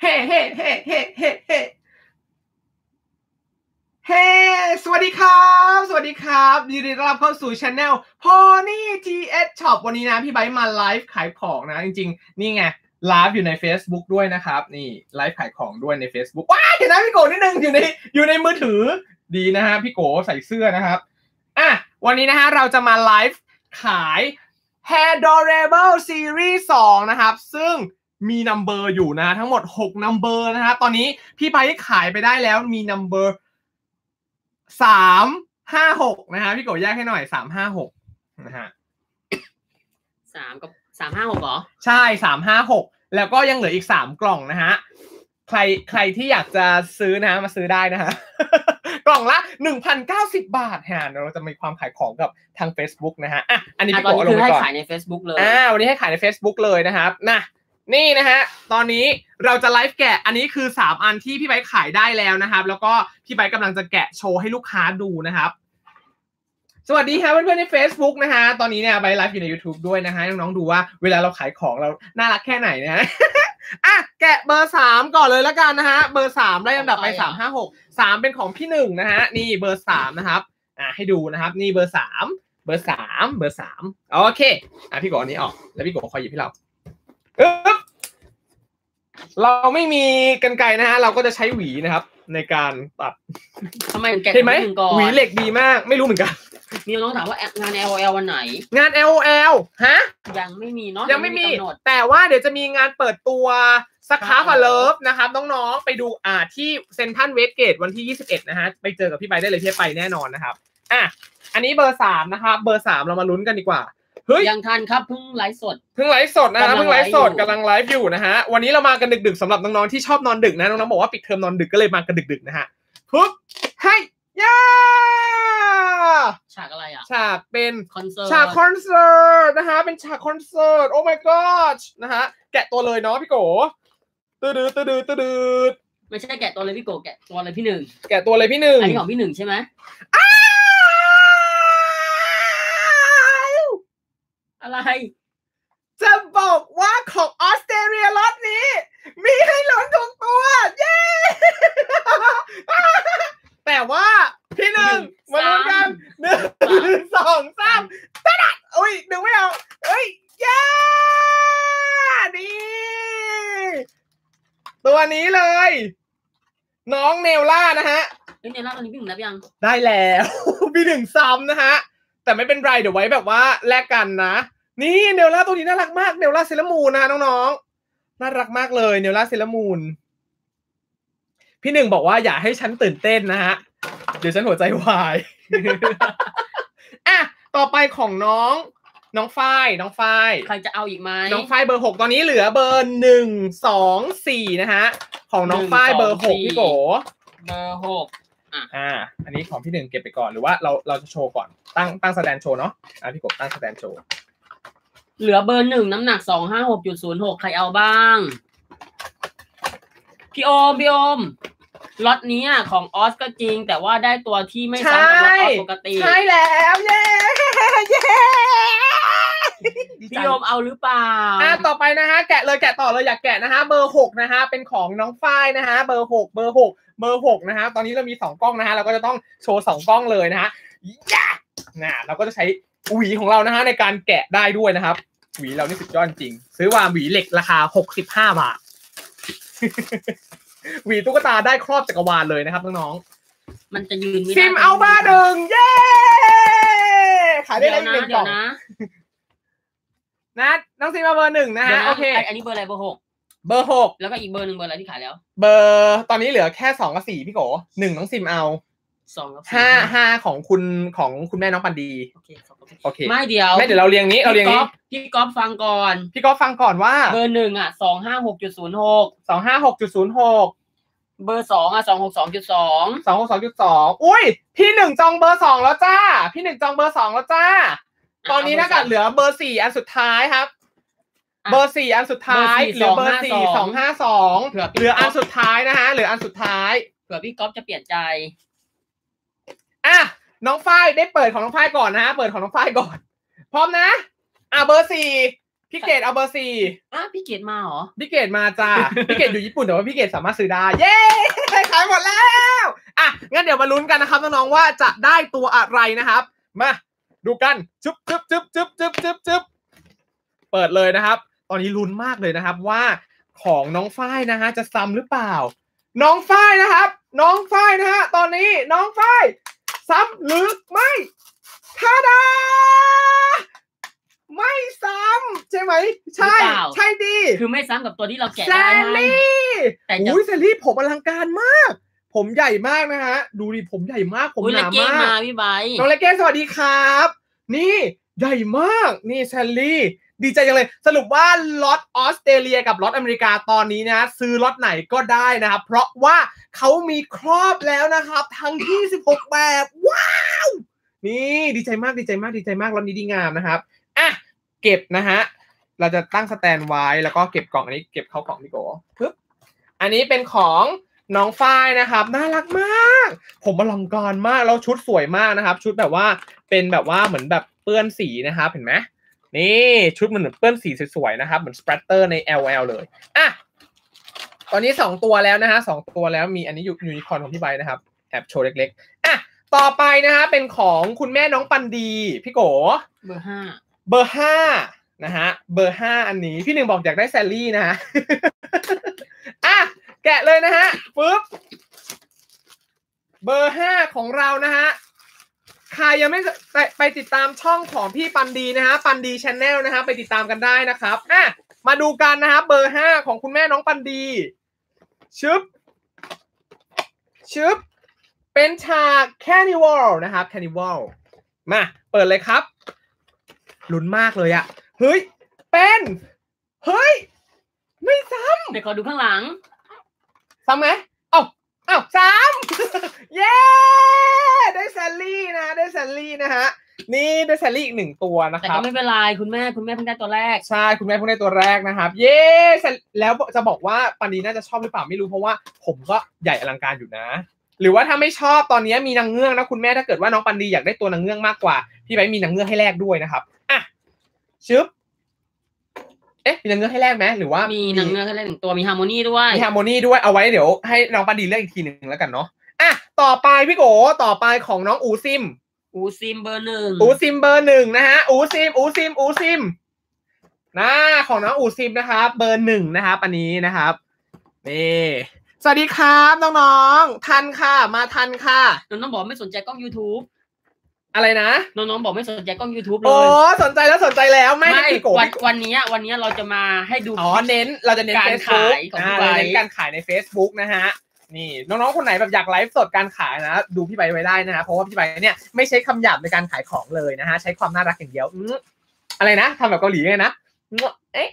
เฮ้เฮ้เฮ้เฮ้เฮ้เฮ้เฮ้ สวัสดีครับ สวัสดีครับยินดีต้อนรับเข้าสู่ช anel Pony TS Shop วันนี้นะพี่ไบมาไลฟ์ขายของนะ จริง ๆ นี่ไงไลฟ์อยู่ใน Facebook ด้วยนะครับ นี่ไลฟ์ขายของด้วยใน Facebook ว้าเห็นนะพี่โกนิดนึงอยู่ในอยู่ในมือถือดีนะฮะพี่โกใส่เสื้อนะครับอะวันนี้นะฮะเราจะมาไลฟ์ขาย Hair Durable Series 2 นะครับ ซึ่ง มีนัมเบอร์อยู่นะทั้งหมด6นัมเบอร์นะฮะตอนนี้พี่ไบร์ทขายไปได้แล้วมีนัมเบอร์สามห้าหกนะฮะพี่โกแยกให้หน่อยสามห้าหกนะฮะสามกับสามห้าหกเหรอ ใช่สามห้าหกแล้วก็ยังเหลืออีกสามกล่องนะฮะใครใครที่อยากจะซื้อนะฮะมาซื้อได้นะฮะกล่องละหนึ่งพันเก้าสิบบาทฮะเดี๋ยวเราจะมีความขายของกับทาง Facebook นะฮะอะอันนี้อะพี่ตอนโกนี้เอาลคืงอไปให้ก่อนขายใน Facebook เลยอ่าวันนี้ให้ขายใน Facebook เลยนะครับนะ นี่นะฮะ ตอนนี้เราจะไลฟ์แกะ อันนี้คือ 3 อันที่พี่ไบค์ขายได้แล้วนะครับ แล้วก็พี่ไบค์กำลังจะแกะโชว์ให้ลูกค้าดูนะครับ สวัสดีครับเพื่อนๆใน Facebook นะฮะ ตอนนี้เนี่ยไบค์ไลฟ์อยู่ใน YouTube ด้วยนะฮะให้น้องๆดูว่าเวลาเราขายของเรา น่ารักแค่ไหนนะฮะอะแกะเบอร์สามก่อนเลยแล้วกันนะฮะ เบอร์สามได้ลำดับไปสามห้าหกสามเป็นของพี่หนึ่งนะฮะ นี่เบอร์สามนะครับ อะให้ดูนะครับ นี่เบอร์สามเบอร์สามเบอร์สามโอเค อะพี่โกอันนี้ออก แล้วพี่โกคอยหยิบให้เราอึ๊บ เราไม่มีกันไกรนะฮะ เราก็จะใช้หวีนะครับ ในการตัดทำไมถึงแกะเห็นไหมถึงก่อนหวีเหล็กดีมาก ไม่รู้เหมือนกัน มีน้องถามว่างาน L O L วันไหน งาน LOL ฮะ ยังไม่มีเนาะยังไม่มี กำหนด แต่ว่าเดี๋ยวจะมีงานเปิดตัวสคาฟครับเลิฟนะครับ น้องๆ ไปดูอ่าที่เซนทันเวสเกตวันที่ 21 นะฮะ ไปเจอกับพี่ไปได้เลยพี่ไปแน่นอนนะครับ อะ อันนี้เบอร์สามนะครับ เบอร์สามเรามาลุ้นกันดีกว่า เฮ้ยยังทันครับเพิ่งไลฟ์สดเพิ่งไลฟ์สดนะฮะกำลังเพิ่งไลฟ์สดไลฟ์อยู่กำลังไลฟ์อยู่นะฮะวันนี้เรามากันดึกๆสำหรับน้องๆที่ชอบนอนดึกนะน้องๆบอกว่าปิดเทอมนอนดึกก็เลยมากันดึกๆนะฮะปุ๊บให้ย่าฉากอะไรอะ ฉากเป็นคอนเสิร์ตฉากคอนเสิร์ตนะฮะเป็นฉากคอนเสิร์ตโอ้ my god นะฮะแกะตัวเลยเนาะพี่โกตืดตืดตืดตืดไม่ใช่แกะตัวเลยพี่โกแกะตัวเลยพี่หนึ่งแกะตัวเลยพี่หนึ่งอันนี้ของพี่หนึ่งใช่ไหมอ้า อะไร จะบอกว่าของออสเตรเลียล็อตนี้ มีให้ลุ้นทุกตัว เย้ แต่ว่าพี่หนึ่งมาลุ้นกันหนึ่งสองสามตะดัดอุ้ยหนึ่งไม่เอาเอ้ยเย้นี่ตัวนี้เลย น้องเนลล่านะฮะเฮ้ยเนี่ยล่าตอนนี้พี่หนึ่งนับยัง ได้แล้ว พี่หนึ่งซ้ำนะฮะ แต่ไม่เป็นไรเดี๋ยวไว้แบบว่าแลกกันนะ นี่เนลล่าตัวนี้น่ารักมากเนลล่าเซเลมูนนะฮะน้องๆน่ารักมากเลยเนลล่าเซเลมูนพี่หนึ่งบอกว่าอย่าให้ฉันตื่นเต้นนะฮะเดี๋ยวฉันหัวใจวายอะต่อไปของน้อง น้องฝ้ายน้องฝ้ายใครจะเอาอีกไหมน้องฝ้ายเบอร์หกตอนนี้เหลือเบอร์หนึ่งสองสี่นะฮะของน้องฝ้ายเบอร์หกพี่โกเบอร์หกอ่า อันนี้ของพี่หนึ่งเก็บไปก่อนหรือว่าเราเราจะโชว์ก่อนตั้งตั้งแสดงโชว์เนาะอะพี่กบตั้งแสดงโชว์ เหลือเบอร์หนึ่งน้ำหนักสองห้าหกจุดศูนย์หกใครเอาบ้าง พี่โอมพี่โอมล็อตนี้อะของออสก็จริง แต่ว่าได้ตัวที่ไม่ซ้ำกับล็อตออสปกติ ใช่แล้วเย้เย้ดีใจพี่โอมเอาหรือเปล่าอะต่อไปนะฮะแกะเลยแกะต่อเลยอยากแกะนะฮะเบอร์หกนะฮะเป็นของน้องฝ้ายนะฮะเบอร์หกเบอร์หกเบอร์หกนะฮะตอนนี้เรามีสองกล้องนะฮะเราก็จะต้องโชว์สองกล้องเลยนะฮะย่าน่ะเราก็จะใช้ หวีของเรานะฮะในการแกะได้ด้วยนะครับ หวีเรานี่สุดยอดจริง ซื้อวามหวีเหล็กราคาหกสิบห้าบาท หวีตุ๊กตาได้ครอบจักรวาลเลยนะครับน้องมันจะยืนไม่ๆได้ซิมเอาบ้าหนึ่งเย้ขายได้เดี๋แล้ยววอีกหนึ่งกนะเดี๋ล่ยอวงนะนะน้องซิมมาเบอร์หนึ่งนะเดี๋ยฮะวนะโอเคอันนี้เบอร์อะไรเบอร์หกเบอร์หกแล้วก็อีกเบอร์หนึ่งเบอร์อะไรที่ขายแล้ว เบอร์ตอนนี้เหลือแค่สองกับสี่พี่โกหนึ่งน้องซิมเอา สองกับสี่ห้าห้าของคุณของคุณแม่น้องปันดีโอเคสองกับสี่โอเคไม่เดียวไม่เดี๋ยวเราเรียงนี้เราเรียงพี่ก๊นี้อฟพี่ก๊อฟฟังก่อน พี่ก็ฟังก่อนว่า เบอร์หนึ่งอะสองห้าหกจุดศูนย์หกสองห้าหกจุดศูนย์หกเบอร์สองอะสองหกสองจุดสองสองหกสองจุดสองอุ้ย พี่หนึ่งจองเบอร์สองแล้วจ้า พี่หนึ่งจองเบอร์สองแล้วจ้า ตอนนี้ถ้าเกิดเหลือเบอร์สี่อันสุดท้ายครับ เบอร์สี่อันสุดท้ายเหลือเบอร์สี่สองห้าสองเผื่อเหลืออันสุดท้ายนะฮะเหลืออันสุดท้ายเผื่อพี่ก๊อฟจะเปลี่ยนใจ อะน้องฝ้ายได้เปิดของน้องฝ้ายก่อนนะฮะเปิดของน้องฝ้ายก่อน พร้อมนะอะเบอร์สี่พี่เกดเอาเบอร์สี่อะพี่เกดมาเหรอพี่เกดมาจ้าพี่เกดอยู่ญี่ปุ่นแต่ว่าพี่เกดสามารถซื้อได้เย้ขายหมดแล้วอะงั้นเดี๋ยวมาลุ้นกันนะครับน้องๆว่าจะได้ตัวอะไรนะครับ มาดูกันจุ๊บจุ๊บจุ๊บจุ๊บจุ๊บจุ๊บจุ๊บเปิดเลยนะครับ ตอนนี้ลุ้นมากเลยนะครับว่าของน้องฝ้ายนะฮะจะซ้ำหรือเปล่า น้องฝ้ายนะครับ น้องฝ้ายนะฮะตอนนี้น้องฝ้าย ซ้ำหรือไม่ทาดา ไม่ซ้ำใช่ไหม ใช่ หรือเปล่า ใช่ดีคือไม่ซ้ำกับตัวที่เราแกะแซได้ลให้ลี่แต่จะอุ้ยแซลลี่ผมอลังการมาก ผมใหญ่มากนะฮะ ดูดิผมใหญ่มาก ผมอุ้ยหแล้วนาเก้มามาก พี่ไบร์ทน้องเล็กเก้สวัสดีครับ นี่ใหญ่มาก นี่แซลลี่ ดีใจจังเลย สรุปว่าล็อตออสเตรเลียกับล็อตอเมริกาตอนนี้นะซื้อล็อตไหนก็ได้นะครับ เพราะว่าเขามีครอบแล้วนะครับ ทั้ง 26 แบบ ว้าว นี่ดีใจมากดีใจมากดีใจมากล็อตนี้ดีงามนะครับอะเก็บนะฮะเราจะตั้งสแตนไว้แล้วก็เก็บกล่องอันนี้เก็บเข้ากล่องพี่โกปึ๊บอันนี้เป็นของน้องฝ้ายนะครับน่ารักมาก ผมอลังการมากแล้วชุดสวยมากนะครับ ชุดแบบว่าเป็นแบบว่าเหมือนแบบเปื้อนสีนะครับเห็นไหม นี่ชุดมันเหมือนเปื้อนสีสวยๆนะครับ เหมือนสเปรตเตอร์ใน LL เลยอะตอนนี้สองตัวแล้วนะฮะสองตัวแล้วมีอันนี้อยู่ยูนิคอร์นของพี่ใบนะครับแอบโชว์เล็กๆอะต่อไปนะฮะเป็นของคุณแม่น้องปันดี พี่โกเบอร์ห้าเบอร์ห้านะฮะเบอร์ห้าอันนี้พี่หนึ่งบอกอยากได้แซลลี่นะฮะอะแกะเลยนะฮะปึ๊บเบอร์ห้าของเรานะฮะ ใครยังไม่ไปไปติดตามช่องของพี่ปันดีนะฮะปันดีชแนลนะฮะไปติดตามกันได้นะครับอะมาดูกันนะฮะเบอร์ห้าของคุณแม่น้องปันดีชึบชึบเป็นฉากแคนิวอลนะครับแคนิวอลมาเปิดเลยครับลุ้นมากเลยอะเฮ้ย เป็นเฮ้ย ไม่ซ้เดี๋ยวขอดูข้างหลังำซ้ำไหมเอ้าเอ้าซ้ำเย้ ได้แซลลี่นะ ได้แซลลี่นะฮะ นี่ได้แซลลี่อีกหนึ่งตัวนะแต่ครัก็บ ไม่เป็นไรคุณแม่คุณแม่เพิ่งได้ตัวแรก ใช่ คุณแม่เพิ่งได้ตัวแรกนะครับ เย้แซลแล้วจะบอกว่าปันดีน่าจะชอบหรือเปล่าไม่รู้เพราะว่าผมก็ใหญ่อลังการอยู่นะ หรือว่าถ้าไม่ชอบตอนนี้มีนางเงือกนะคุณแม่ถ้าเกิดว่าน้องปันดีอยากได้ตัวนางเงือกมากกว่า พี่ไบร์ทมีนางเงือกให้แลกด้วยนะครับอะชึบ เอ๊ะมีนางเงือกให้แลกไหมหรือว่ามีมีหนังเงือกให้เล่นหนึ่งตัวมีฮาร์โมนีด้วย มีฮาร์โมนีด้วยเอาไว้เดี๋ยวให้น้องปันดีเลือกอีกทีหนึ่งแล้วกันเนาะอะต่อไปพี่โกต่อไปของน้องอูซิม อูซิมเบอร์หนึ่งอูซิมเบอร์หนึ่งนะฮะอูซิมอูซิมอูซิมนะของน้องอูซิมนะครับเบอร์หนึ่งนะครับอันนี้นะครับนี่สวัสดีครับน้องๆทันค่ะ มาทันค่ะ น้องๆบอกไม่สนใจกล้อง YouTube อะไรนะ น้องๆบอกไม่สนใจกล้อง YouTube เลโอ้ยสนใจแล้วสนใจแล้วไม่ไม่พี่โกวันพี่โกวันนี้วันนี้เราจะมาให้ดู อ๋อเน้นเราจะเน้น การ Facebook ขายของอ่าพี่ไบร์ทเราเน้นการขายใน Facebook นะฮะนี่น้องๆคนไหนแบบอยากไลฟ์สดการขายนะ ดูพี่ใบร์ทไว้ได้นะฮะเพราะว่าพี่ใบร์ทเนี่ยไม่ใช้คำหยาบในการขายของเลยนะฮะใช้ความน่ารักอย่างเดียวอื้ออะไรนะทำแบบเกาหลีไงนะ อื้อเอ๊ะ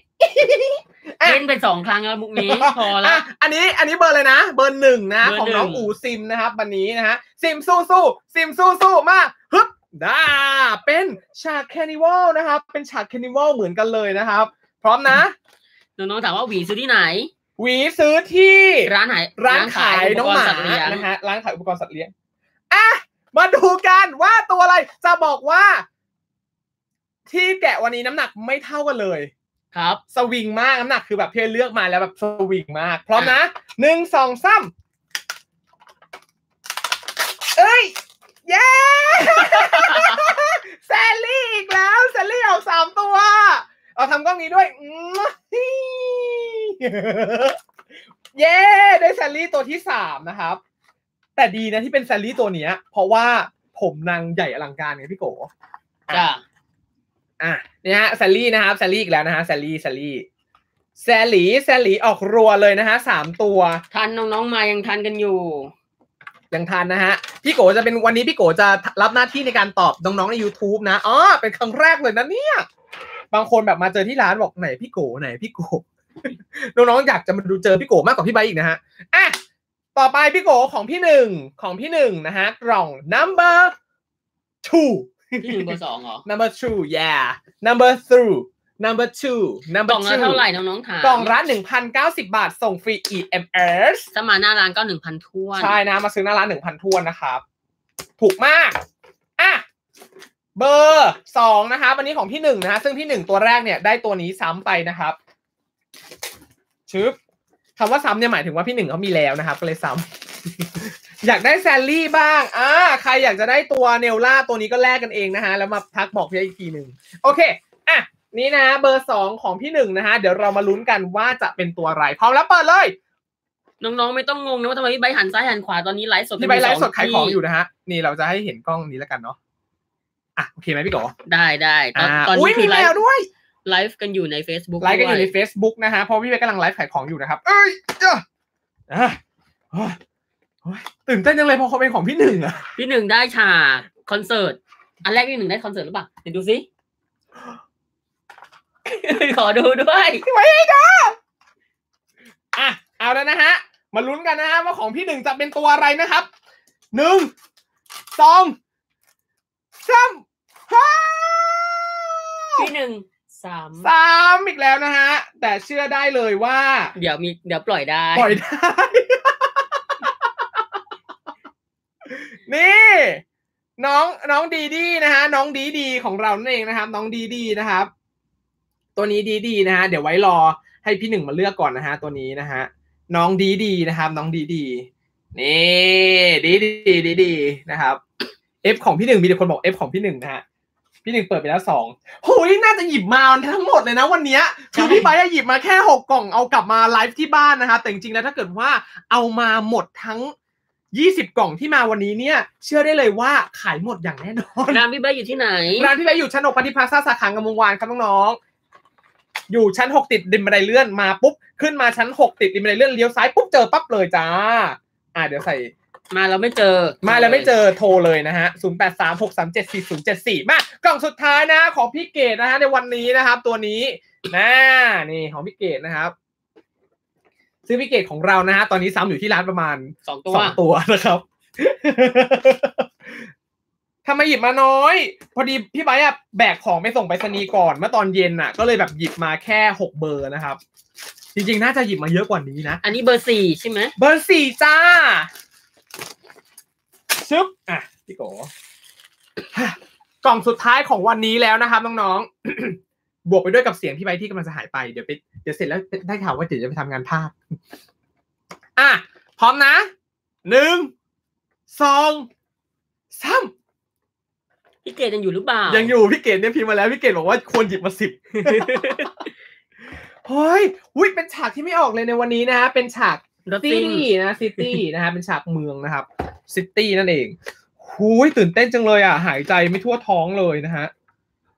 อะเล่นไปสองครั้งแล้วมุกนี้ พอละอะอันนี้อันนี้เบอร์เลยนะ เบอร์หนึ่งนะเบอร์ของน้องหนึ่งอูซิมนะครับวันนี้นะฮะซิมสู้สู้ซิมสู้สู้มาฮึบด้าเป็นฉากแคนิวัลนะครับ เป็นฉากแคนิวัลเหมือนกันเลยนะครับ พร้อมนะ น้องๆถามว่าหวีซื้อที่ไหน หวีซื้อที่ร้านไหนร้านขายน้องหมาสัตว์เลี้ยงนะฮะร้านขายอุปกรณ์สัตว์เลี้ยงอะมาดูกันว่าตัวอะไรจะบอกว่า ที่แกะวันนี้น้ำหนักไม่เท่ากันเลย ครับสวิงมากน้ำหนักคือแบบพี่เลือกมาแล้วแบบสวิงมาก พร้อมนะหนึ่งสองสามเอ้ยเย้แซลลี่อีกแล้วแซลลี่เอาสามตัว เอาทำกล้องนี้ด้วยอืมเย้ได้แซลลี่ตัวที่สามนะครับ แต่ดีนะที่เป็นแซลลี่ตัวเนี้ย เพราะว่าผมนางใหญ่อลังการไงพี่โกจ้ะ อะเนี่ยฮะแซลลี่นะครับแซลลี่อีกแล้วนะฮะแซลลี่แซลลี่แซลลี่แซลลี่ออกรัวเลยนะฮะสามตัว ทันน้องๆมายังทันกันอยู่ ยังทันนะฮะ พี่โกจะเป็นวันนี้พี่โกจะรับหน้าที่ในการตอบน้องๆใน YouTube นะอ๋อเป็นครั้งแรกเลยนะเนี่ย บางคนแบบมาเจอที่ร้านบอกไหนพี่โกไหนพี่โกน้องๆอยากจะมาดูเจอพี่โกมากกว่าพี่ใบร์ทอีกนะฮะอะต่อไปพี่โกของพี่หนึ่งของพี่หนึ่งนะฮะกล่อง number two ที่หนึ่งเบอร์สองเหรอ number two yeah number three number two ก number ล่องละ two เท่าไหร่น้องๆถามกล่องละ1,090บาท ส่งฟรี EMS สมาหน้าร้านก็หนึ่งพันท้วน ใช่นะ มาซื้อหน้าร้าน1,000ทวนนะครับ ถูกมาก อะเเบอร์สองนะครับอันนี้ของพี่หนึ่งนะฮะ ซึ่งพี่หนึ่งตัวแรกเนี่ยได้ตัวนี้ซ้ำไปนะครับชึบคำว่าซ้ำเนี่ยหมายถึงว่าพี่หนึ่งเขามีแล้วนะครับ ก็เลยซ้ำ อยากได้แซลลี่บ้างอ่าใครอยากจะได้ตัวเนลล่าตัวนี้ก็แลกกันเองนะฮะ แล้วมาทักบอกพี่อีกทีหนึ่งโอเค อะ นี่นะเบอร์สองของพี่หนึ่งนะฮะ เดี๋ยวเรามาลุ้นกันว่าจะเป็นตัวอะไร พร้อมแล้วเปิดเลย น้องๆไม่ต้องงงนะว่าทำไมพี่ใบร์ทหันซ้ายหันขวาตอนนี้ไลฟ์สดพี่ใบร์ทไลฟ์สดมีขายของที่อยู่นะฮะ นี่เราจะให้เห็นกล้องนี้แล้วกันเนาะ อะโอเคไหมพี่โกได้ได้ตอนอ่าตอนอุ้ยนี้คืมีอไลแมวฟ์ด้วย ไลฟ์กันอยู่ใน Facebook ไลฟ์กันอยู่ในด้วย Facebook นะฮะ เพราะพี่เบกกำลังไลฟ์ขายของอยู่นะครับ เอ้ยเจ้าอะโอ้ยโอ้ย ตื่นเต้นจังเลยเพราะเขาเป็นของพี่หนึ่งอะพี่หนึ่งได้ฉากคอนเสิร์ต อันแรกพี่หนึ่งได้คอนเสิร์ตหรือเปล่าเดี๋ยวดูสิ ขอดูด้วยอะเอาแล้วนะฮะ มาลุ้นกันนะฮะว่าของพี่หนึ่งจะเป็นตัวอะไรนะครับหนึ่งสองสามห้าพี่หนึ่งสามสามอีกแล้วนะฮะ แต่เชื่อได้เลยว่า เดี๋ยวมีเดี๋ยวปล่อยได้ ปล่อยได้ นี่น้องน้องดีดีนะฮะน้องดีดีของเรานั่นเองนะครับ น้องดีดีนะครับ ตัวนี้ดีดีนะฮะเดี๋ยวไว้รอให้พี่หนึ่งมาเลือกก่อนนะฮะตัวนี้นะฮะน้องดีดีนะครับ น้องดีดีนี่ดีดีดีดีนะครับ F ของพี่หนึ่งมีแต่คนบอก F ของพี่หนึ่งนะฮะพี่หนึ่งเปิดไปแล้วสองโหยน่าจะหยิบมาทั้งหมดเลยนะวันเนี้ยคือพี่ไปอะหยิบมาแค่หกกล่องเอากลับมาไลฟ์ที่บ้านนะคะแต่จริงๆแล้วถ้าเกิดว่าเอามาหมดทั้ง ยี่สิบกล่องที่มาวันนี้เนี่ย เชื่อได้เลยว่าขายหมดอย่างแน่นอนร้านพี่ใบร์ทอยู่ที่ไหน ร้านพี่ไปอยู่ชั้นหกปฏิพาซาสาขางามวงวานครับน้องๆอยู่ชั้นหกติดริมบันไดเลื่อนมาปุ๊บขึ้นมาชั้นหกติดริมบันไดเลื่อนเลี้ยวซ้ายปุ๊บเจอปั๊บเลยจ้า อ่าเดี๋ยวใส่มาเราไม่เจอ มาแล้วไม่เจอโทรเลยนะฮะ 0 8 3 6 3 7 4 0 7 4 มากล่องสุดท้ายนะของพี่เกดนะฮะในวันนี้นะครับ ตัวนี้นะนี่ของพี่เกดนะครับ ซื้อพี่เกดของเรานะฮะตอนนี้ซ้ำอยู่ที่ร้านประมาณสองตัวสองตัวนะครับทำไมหยิบมาน้อย พอดีพี่ไบร์ทอะแบกของไปส่งไปรษณีย์ก่อนเมื่อตอนเย็นน่ะก็เลยแบบหยิบมาแค่หกเบอร์นะครับ จริงๆ น่าจะหยิบมาเยอะกว่านี้นะ อันนี้เบอร์สี่ใช่ไหมเบอร์สี่จ้าชึบอะพี่โกกล่องสุดท้ายของวันนี้แล้วนะครับน้องๆ บวกไปด้วยกับเสียงที่ไปที่กำลังจะหายไปเดี๋ยวไปเดี๋ยวเสร็จแล้วได้ข่าวว่าเดี๋ยวจะไปทำงานภาคอะพร้อมนะหนึ่งสองสามพี่เกดยังอยู่หรือเปล่ายังอยู่พี่เกดเนี่ยพิมพ์มาแล้วพี่เกดบอกว่าควรหยิบมาสิบเฮ้ยอุ้ยเป็นฉากที่ไม่ออกเลยในวันนี้นะฮะเป็นฉากรถซิซิ่งตี้นะซิตี้นะฮะเป็นฉากเมืองนะครับซิตี้นั่นเองหูยตื่นเต้นจังเลยอะ หายใจไม่ทั่วท้องเลยนะฮะ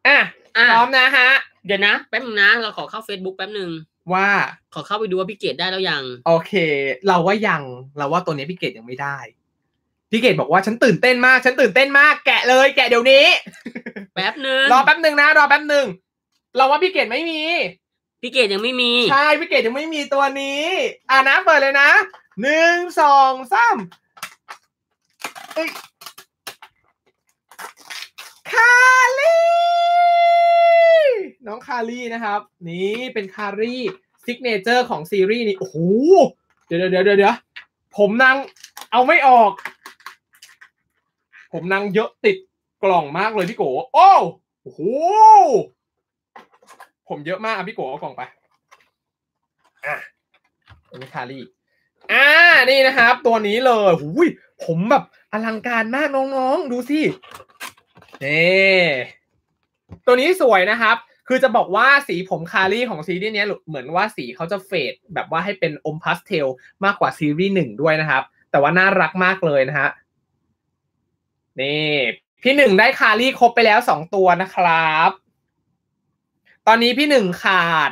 อะอะพร้อมนะฮะ เดี๋ยวนะแป๊บนึงนะ เราขอเข้า Facebook แป๊บนึงว่าขอเข้าไปดูว่าพี่เกดได้แล้วยัง โอเค เราว่ายังเราว่าตัวนี้พี่เกดยังไม่ได้พี่เกดบอกว่าฉันตื่นเต้นมาก ฉันตื่นเต้นมากแกะเลยแกะเดี๋ยวนี้ แป๊บนึงรอแป๊บหนึ่งนะ รอแป๊บหนึ่งเราว่าพี่เกดไม่มีพี่เกดยังไม่มีใช่พี่เกดยังไม่มีตัวนี้ อ่านะเปิดเลยนะหนึ่งสองสามเอ้ย คารีน้องคารีนะครับ นี่เป็นคารีซิกเนเจอร์ของซีรีส์นี้ โอ้โหเดี๋ยวเดี๋ยวเดี๋ยวเดี๋ยวผมนางเอาไม่ออก ผมนางเยอะติดกล่องมากเลยพี่โก โอ้โอ้โห ผมเยอะมากอะพี่โกเอากล่องไป อะตัวนี้คารีอ่า นี่นะครับ ตัวนี้เลยหูยผมแบบอลังการมากน้องๆ ดูสิ นี่ตัวนี้สวยนะครับ คือจะบอกว่าสีผมคารีของซีรีส์นี้เหมือนว่าสีเขาจะเฟดแบบว่าให้เป็นอมพาสเทลมากกว่าซีรีส์หนึ่งด้วยนะครับ แต่ว่าน่ารักมากเลยนะฮะนี่พี่หนึ่งได้คารีครบไปแล้วสองตัวนะครับ ตอนนี้พี่หนึ่งขาด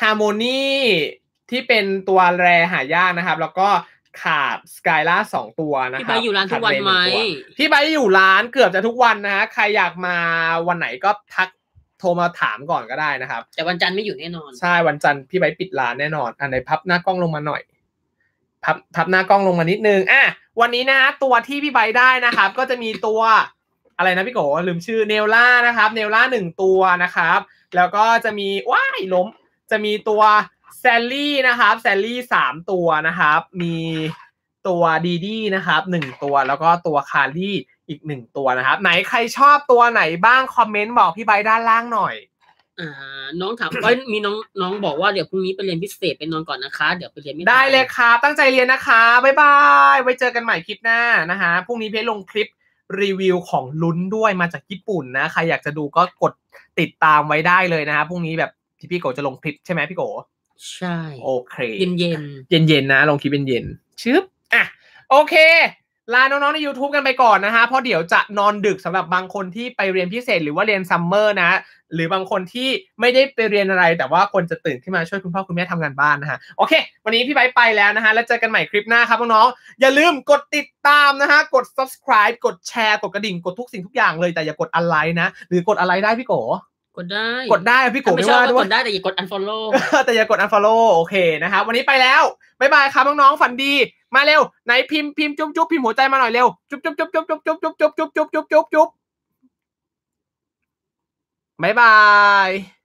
ฮาร์โมนีที่เป็นตัวแรหายากนะครับ แล้วก็ ขาดสกายล่าสองตัวนะคพี่รับใบอยู่ร้านทุกวันไหมขาดเรย์งตัวพี่ใบอยู่ร้านเกือบจะทุกวันนะฮะใครอยากมาวันไหนก็ทักโทรมาถามก่อนก็ได้นะครับ แต่วันจันทร์ไม่อยู่แน่นอน ใช่วันจันทร์พี่ใบปิดร้านแน่นอนอันไหนพับหน้ากล้องลงมาหน่อย พับพับหน้ากล้องลงมานิดนึงอะวันนี้นะฮะตัวที่พี่ใบได้นะครับ ก็จะมีตัวอะไรนะพี่โกลืมชื่อเนลล่านะครับเนลล่าหนึ่งตัวนะครับ แล้วก็จะมีว้ายล้มจะมีตัว แซลลี่นะครับแซลลี่สามตัวนะครับ มีตัวดีดีนะครับหนึ่งตัวแล้วก็ตัวคารี่อีกหนึ่งตัวนะครับ ไหนใครชอบตัวไหนบ้างคอมเมนต์บอกพี่ไบร์ทด้านล่างหน่อยอ่าน้องถามว่ามีน้องน้องบอกว่าเดี๋ยวพรุ่งนี้ไปเรียนพิเศษไปนอนก่อนนะคะ เดี๋ยวไปเรียนไม่ทันได้เลยครับตั้งใจเรียนนะคะบ๊ายบายไว้เจอกันใหม่คลิปหน้านะฮะพรุ่งนี้เพจลงคลิปรีวิวของลุ้นด้วยมาจากญี่ปุ่นนะใครอยากจะดูก็กดติดตามไว้ได้เลยนะฮะพรุ่งนี้แบบที่พี่โกจะลงคลิปใช่ไหมพี่โก ใช่โอเค เย็นเย็นเย็นๆนะลงคลิปเย็นๆชึบอะโอเค ลาน้องๆใน YouTube กันไปก่อนนะฮะเพราะเดี๋ยวจะนอนดึกสำหรับบางคนที่ไปเรียนพิเศษหรือว่าเรียนซัมเมอร์นะ หรือบางคนที่ไม่ได้ไปเรียนอะไร แต่ว่าคนจะตื่นขึ้นมาช่วยคุณพ่อคุณแม่ทำงานบ้านนะฮะโอเค วันนี้พี่ไบร์ทไปแล้วนะฮะแล้วเจอกันใหม่คลิปหน้าครับน้องๆอย่าลืมกดติดตามนะฮะกด subscribe กดแชร์กดกระดิ่งกดทุกสิ่งทุกอย่างเลยแต่อย่ากดอะไรนะ หรือกดอะไรได้พี่โกๆ กดได้ กดได้พี่โกถ้าไม่ไม่ชอบว่าก็ด้วกยดได้แต่อย่ากด unfollow แต่อย่ากด unfollow โอเคนะครับวันนี้ไปแล้วบ๊ายบายครับน้องๆฝันดี มาเร็วไหนพิมพ์พิมพ์จุ๊บจุ๊บพิมพ์หัวใจมาหน่อยเร็วจุ๊บจุ๊บจุ๊บจุ๊บจุ๊บจุ๊บจุ๊บจุ๊บจุ๊บจุ๊บจุ๊บจุ๊บบ๊ายบาย